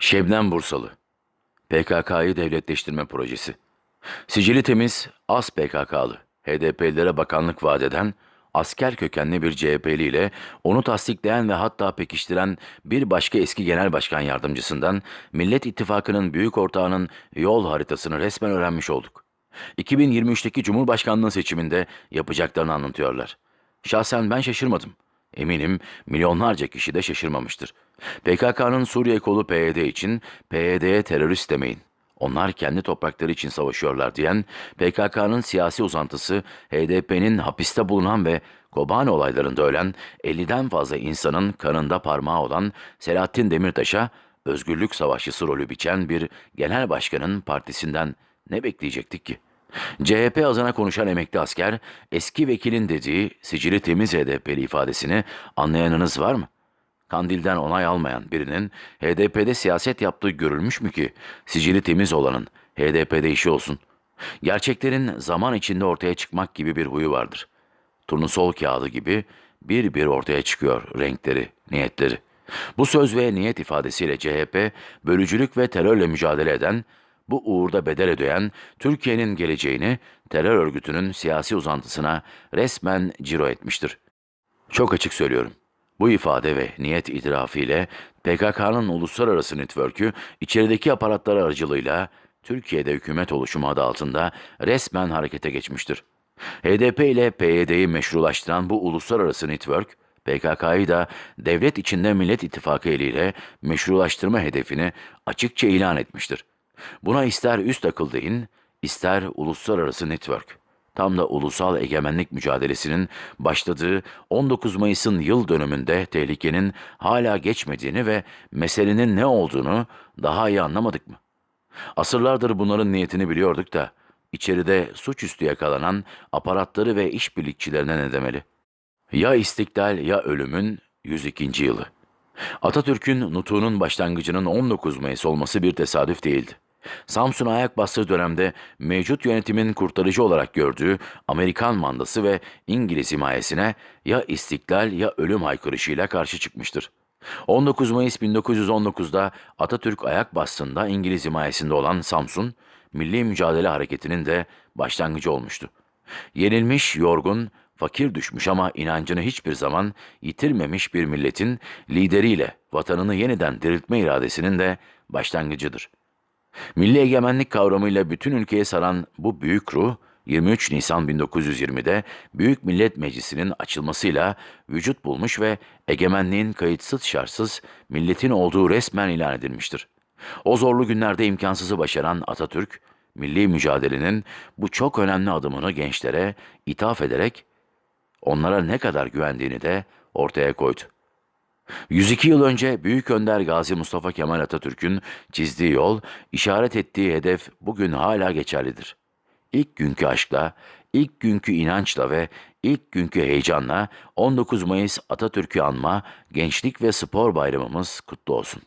Şebnem Bursalı PKK'yı devletleştirme projesi. Sicili temiz, az PKK'lı, HDP'lilere bakanlık vaat eden, asker kökenli bir CHP'li ile onu tasdikleyen ve hatta pekiştiren bir başka eski genel başkan yardımcısından Millet İttifakı'nın büyük ortağının yol haritasını resmen öğrenmiş olduk. 2023'teki Cumhurbaşkanlığı seçiminde yapacaklarını anlatıyorlar. Şahsen ben şaşırmadım. Eminim milyonlarca kişi de şaşırmamıştır. PKK'nın Suriye kolu PYD için PYD'ye terörist demeyin. Onlar kendi toprakları için savaşıyorlar diyen PKK'nın siyasi uzantısı HDP'nin hapiste bulunan ve Kobane olaylarında ölen 50'den fazla insanın kanında parmağı olan Selahattin Demirtaş'a özgürlük savaşçısı rolü biçen bir genel başkanın partisinden ne bekleyecektik ki? CHP adına konuşan emekli asker, eski vekilin dediği sicili temiz HDP'li ifadesini anlayanınız var mı? Kandil'den onay almayan birinin HDP'de siyaset yaptığı görülmüş mü ki sicili temiz olanın HDP'de işi olsun? Gerçeklerin zaman içinde ortaya çıkmak gibi bir huyu vardır. Turnusol kağıdı gibi bir bir ortaya çıkıyor renkleri, niyetleri. Bu söz ve niyet ifadesiyle CHP, bölücülük ve terörle mücadele eden, bu uğurda bedel ödeyen Türkiye'nin geleceğini terör örgütünün siyasi uzantısına resmen ciro etmiştir. Çok açık söylüyorum. Bu ifade ve niyet itirafı ile PKK'nın uluslararası network'ü içerideki aparatlar aracılığıyla Türkiye'de hükümet oluşumu adı altında resmen harekete geçmiştir. HDP ile PYD'yi meşrulaştıran bu uluslararası network, PKK'yı da devlet içinde Millet İttifakı eliyle meşrulaştırma hedefini açıkça ilan etmiştir. Buna ister üst akıl deyin, ister uluslararası network. Tam da ulusal egemenlik mücadelesinin başladığı 19 Mayıs'ın yıl dönümünde tehlikenin hala geçmediğini ve meselenin ne olduğunu daha iyi anlamadık mı? Asırlardır bunların niyetini biliyorduk da içeride suçüstü yakalanan aparatları ve işbirlikçilerine ne demeli? Ya istiklal ya ölümün 102. yılı. Atatürk'ün nutuğunun başlangıcının 19 Mayıs olması bir tesadüf değildi. Samsun'a ayak bastığı dönemde mevcut yönetimin kurtarıcı olarak gördüğü Amerikan mandası ve İngiliz himayesine ya istiklal ya ölüm haykırışıyla karşı çıkmıştır. 19 Mayıs 1919'da Atatürk ayak bastığında İngiliz himayesinde olan Samsun, Milli Mücadele Hareketi'nin de başlangıcı olmuştu. Yenilmiş, yorgun, fakir düşmüş ama inancını hiçbir zaman yitirmemiş bir milletin lideriyle vatanını yeniden diriltme iradesinin de başlangıcıdır. Milli egemenlik kavramıyla bütün ülkeye saran bu büyük ruh, 23 Nisan 1920'de Büyük Millet Meclisi'nin açılmasıyla vücut bulmuş ve egemenliğin kayıtsız şartsız milletin olduğu resmen ilan edilmiştir. O zorlu günlerde imkansızı başaran Atatürk, milli mücadelenin bu çok önemli adımını gençlere ithaf ederek onlara ne kadar güvendiğini de ortaya koydu. 102 yıl önce Büyük Önder Gazi Mustafa Kemal Atatürk'ün çizdiği yol, işaret ettiği hedef bugün hala geçerlidir. İlk günkü aşkla, ilk günkü inançla ve ilk günkü heyecanla 19 Mayıs Atatürk'ü anma Gençlik ve Spor Bayramımız kutlu olsun.